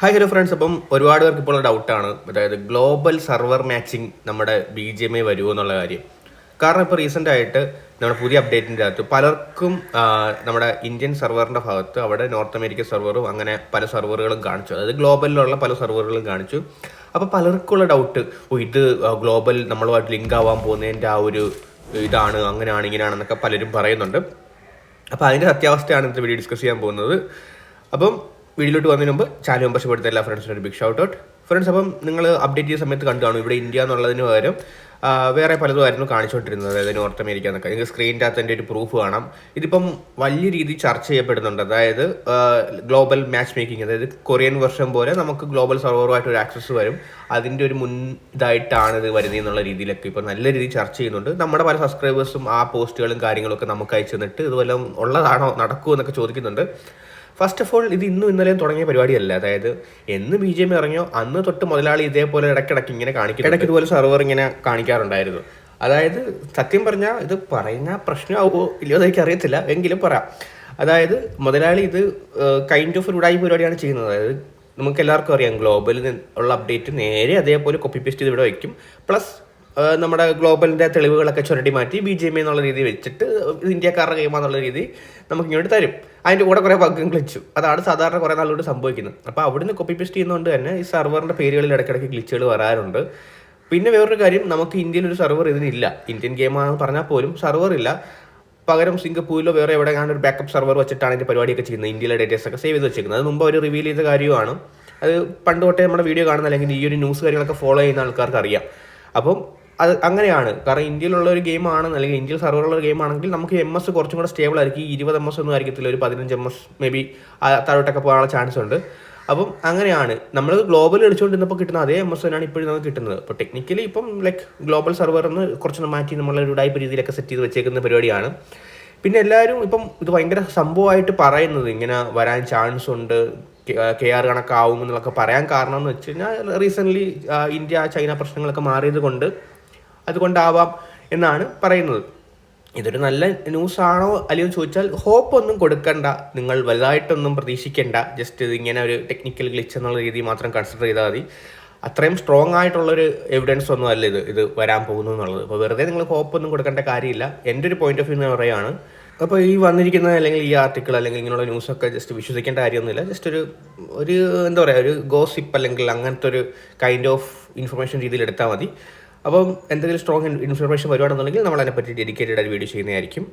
Hi hello friends അപ്പം ഒരുപാട് പേർക്ക് ഇപ്പോൾ ഡൗട്ടാണ് അതായത് ഗ്ലോബൽ സർവർ മാച്ചിങ് നമ്മുടെ ബി ജി എം ഐ വരുമോ എന്നുള്ള കാര്യം. കാരണം ഇപ്പോൾ റീസെന്റ് ആയിട്ട് നമ്മുടെ പുതിയ അപ്ഡേറ്റിന്റെ അകത്ത് പലർക്കും നമ്മുടെ ഇന്ത്യൻ സെർവറിന്റെ ഭാഗത്ത് അവിടെ നോർത്ത് അമേരിക്കൻ സെർവറും അങ്ങനെ പല സെർവറുകളും കാണിച്ചു. അതായത് ഗ്ലോബലിലുള്ള പല സെർവറുകളും കാണിച്ചു. അപ്പോൾ പലർക്കുള്ള ഡൗട്ട് ഓ ഇത് ഗ്ലോബൽ നമ്മളുമായിട്ട് ലിങ്ക് ആവാൻ പോകുന്നതിന്റെ ആ ഒരു ഇതാണ് അങ്ങനെയാണ് ഇങ്ങനെയാണെന്നൊക്കെ പലരും പറയുന്നുണ്ട്. അപ്പോൾ അതിന്റെ സത്യാവസ്ഥയാണ് ഇന്നത്തെ വീഡിയോ ഡിസ്കസ് ചെയ്യാൻ പോകുന്നത്. അപ്പം വീഡിയോയിലോട്ട് വന്നതിന് മുമ്പ് ചാനൽ മെമ്പർഷിപ്പ് എടുത്ത എല്ലാ ഫ്രണ്ട്സിനും ഒരു ബിഗ് ഷൗട്ട് ഔട്ട് ഫ്രണ്ട്സ് അപ്പം നിങ്ങൾ അപ്ഡേറ്റ് ചെയ്ത സമയത്ത് കണ്ടു കാണും ഇവിടെ ഇന്ത്യ എന്നുള്ളതിന് പകരം വേറെ പലതും ആയിരുന്നു കാണിച്ചുകൊണ്ടിരുന്നത്. അതായത് നോർത്ത് അമേരിക്ക എന്നൊക്കെ. നിങ്ങൾക്ക് സ്ക്രീനിന്റെ അകത്തിന്റെ ഒരു പ്രൂഫ് കാണാം. ഇതിപ്പം വലിയ രീതിയിൽ ചർച്ച ചെയ്യപ്പെടുന്നുണ്ട്. അതായത് ഗ്ലോബൽ മാച്ച് മേക്കിംഗ് അതായത് കൊറിയൻ വർഷം പോലെ നമുക്ക് ഗ്ലോബൽ സർവറുമായിട്ട് ഒരു ആക്സസ് വരും. അതിന്റെ ഒരു മുൻ ഇതായിട്ടാണ് ഇത് വരുന്നത് എന്നുള്ള രീതിയിലൊക്കെ ഇപ്പോൾ നല്ല രീതിയിൽ ചർച്ച ചെയ്യുന്നുണ്ട്. നമ്മുടെ പല സബ്സ്ക്രൈബേഴ്സും ആ പോസ്റ്റുകളും കാര്യങ്ങളൊക്കെ നമുക്ക് അയച്ചു തന്നിട്ട് ഇതുപോലെ ഉള്ളതാണോ നടക്കുമോ എന്നൊക്കെ ചോദിക്കുന്നുണ്ട്. ഫസ്റ്റ് ഓഫ് ഓൾ ഇത് ഇന്നും ഇന്നലെയും തുടങ്ങിയ പരിപാടിയല്ല. അതായത് എന്ന് ബി ജെ പി ഇറങ്ങിയോ അന്ന് തൊട്ട് മുതലാളി ഇതേപോലെ ഇടയ്ക്കിടയ്ക്ക് ഇങ്ങനെ കാണിക്കും ഇടയ്ക്ക് ഇതുപോലെ സെർവർ ഇങ്ങനെ കാണിക്കാറുണ്ടായിരുന്നു. അതായത് സത്യം പറഞ്ഞാൽ ഇത് പറയുന്ന പ്രശ്നമാവുമോ ഇല്ലയോ എനിക്ക് അറിയത്തില്ല എങ്കിലും പറയാം. അതായത് മുതലാളി ഇത് കൈൻഡ് ഓഫ് ഉടായി പരിപാടിയാണ് ചെയ്യുന്നത്. അതായത് നമുക്ക് എല്ലാവർക്കും അറിയാം ഗ്ലോബലിൽ ഉള്ള അപ്ഡേറ്റ് നേരെ അതേപോലെ കോപ്പി പേസ്റ്റ് ചെയ്ത് ഇവിടെ വയ്ക്കും. പ്ലസ് നമ്മുടെ ഗ്ലോബലിന്റെ തെളിവുകളൊക്കെ ചുരണ്ടി മാറ്റി ബി ജെ പി എന്നുള്ള രീതി വെച്ചിട്ട് ഇത് ഇന്ത്യക്കാരുടെ ഗെയിമാന്നുള്ള രീതി നമുക്ക് ഇങ്ങോട്ട് തരും. അതിന്റെ കൂടെ കുറെ ബഗ്ഗും ഗ്ലിച്ചും. അതാണ് സാധാരണ കുറെ നാളുകൊണ്ട് സംഭവിക്കുന്നത്. അപ്പോൾ അവിടുന്ന് കോപ്പി പേസ്റ്റ് ചെയ്യുന്നതുകൊണ്ട് തന്നെ ഈ സെർവറിന്റെ പേരുകളിൽ ഇടയ്ക്കിടയ്ക്ക് ഗ്ലിച്ചുകൾ വരാറുണ്ട്. പിന്നെ വേറൊരു കാര്യം നമുക്ക് ഇന്ത്യയിൽ ഒരു സെർവർ ഇതിനില്ല. ഇന്ത്യൻ ഗെയിമാണെന്ന് പറഞ്ഞാൽ പോലും സെർവർ ഇല്ല. പകരം സിംഗപ്പൂരിലോ വേറെ എവിടെ ഞാൻ ഒരു ബാക്കപ്പ് സെർവർ വെച്ചിട്ടാണ് ഇതിന്റെ പരിപാടിയൊക്കെ ചെയ്യുന്നത്. ഇന്ത്യയിലെ ഡേറ്റേഴ്സ് ഒക്കെ സേവ് ചെയ്ത് വെച്ചിരിക്കുന്നത്. അത് മുമ്പ് അവർ റിവീൽ ചെയ്ത കാര്യമാണ്. അത് പണ്ട് തൊട്ടേ നമ്മുടെ വീഡിയോ കാണുന്ന അല്ലെങ്കിൽ ഈ ഒരു ന്യൂസ് കാര്യങ്ങളൊക്കെ ഫോളോ ചെയ്യുന്ന ആൾക്കാർക്ക് അറിയാം. അപ്പം അത് അങ്ങനെയാണ്. കാരണം ഇന്ത്യയിലുള്ള ഒരു ഗെയിം ആണ് അല്ലെങ്കിൽ ഇന്ത്യയിൽ സർവറുള്ള ഒരു ഗെയിം ആണെങ്കിൽ നമുക്ക് എം എസ് കുറച്ചും കൂടെ സ്റ്റേബിൾ ആയിരിക്കും. ഈ ഇരുപത് എം എസ് ഒന്നും ആയിരിക്കത്തില്ല. ഒരു പതിനഞ്ച് എം എസ് മേ ബി താഴോട്ടൊക്കെ പോകാനുള്ള ചാൻസ് ഉണ്ട്. അപ്പം അങ്ങനെയാണ്. നമ്മൾ ഗ്ലോബൽ കളിച്ചുകൊണ്ടിരുന്നപ്പോൾ കിട്ടുന്ന അതേ എം എസ് തന്നെയാണ് ഇപ്പോഴും നമുക്ക് കിട്ടുന്നത്. അപ്പോൾ ടെക്നിക്കലി ഇപ്പം ലൈക്ക് ഗ്ലോബൽ സെർവറിന്ന് കുറച്ച് മാറ്റി നമ്മളൊരു ടൈപ്പ് രീതിയിലൊക്കെ സെറ്റ് ചെയ്ത് വെച്ചേക്കുന്ന പരിപാടിയാണ്. പിന്നെ എല്ലാവരും ഇപ്പം ഇത് ഭയങ്കര സംഭവമായിട്ട് പറയുന്നത്. ഇങ്ങനെ വരാൻ ചാൻസ് ഉണ്ട്. കെ ആർ കണക്കാവും എന്നൊക്കെ പറയാൻ കാരണം എന്ന് വെച്ച് കഴിഞ്ഞാൽ റീസെന്റ്ലി ഇന്ത്യ ചൈന പ്രശ്നങ്ങളൊക്കെ മാറിയത് കൊണ്ട് അതുകൊണ്ടാവാം എന്നാണ് പറയുന്നത്. ഇതൊരു നല്ല ന്യൂസ് ആണോ അല്ലയോ ചോദിച്ചാൽ ഹോപ്പ് ഒന്നും കൊടുക്കണ്ട. നിങ്ങൾ വലുതായിട്ടൊന്നും പ്രതീക്ഷിക്കേണ്ട. ജസ്റ്റ് ഇങ്ങനെ ഒരു ടെക്നിക്കൽ ഗ്ലിച്ച് എന്നുള്ള രീതി മാത്രം കൺസിഡർ ചെയ്താൽ മതി. അത്രയും സ്ട്രോങ് ആയിട്ടുള്ളൊരു എവിഡൻസ് ഒന്നും അല്ല ഇത്. ഇത് വരാൻ പോകുന്നു എന്നുള്ളത്. അപ്പോൾ വെറുതെ നിങ്ങൾ ഹോപ്പ് ഒന്നും കൊടുക്കേണ്ട കാര്യമില്ല. എന്റെ ഒരു പോയിന്റ് ഓഫ് വ്യൂ എന്ന് പറയുകയാണ്. അപ്പോൾ ഈ വന്നിരിക്കുന്ന അല്ലെങ്കിൽ ഈ ആർട്ടിക്കിൾ അല്ലെങ്കിൽ ഇങ്ങനെയുള്ള ന്യൂസൊക്കെ ജസ്റ്റ് വിശ്വസിക്കേണ്ട കാര്യമൊന്നുമില്ല. ജസ്റ്റ് ഒരു ഒരു എന്താ പറയുക ഒരു ഗോസിപ്പ് അല്ലെങ്കിൽ അങ്ങനത്തെ ഒരു കൈൻഡ് ഓഫ് ഇൻഫർമേഷൻ രീതിയിൽ എടുത്താൽ മതി. അപ്പം എന്തെങ്കിലും സ്ട്രോങ് ഇൻഫർമേഷൻ വരുവാണെന്നുണ്ടെങ്കിൽ നമ്മൾ അതിനെപ്പറ്റി ഡെഡിക്കേറ്റഡ് ആയിട്ട് വീഡിയോ ചെയ്യുന്നതായിരിക്കും.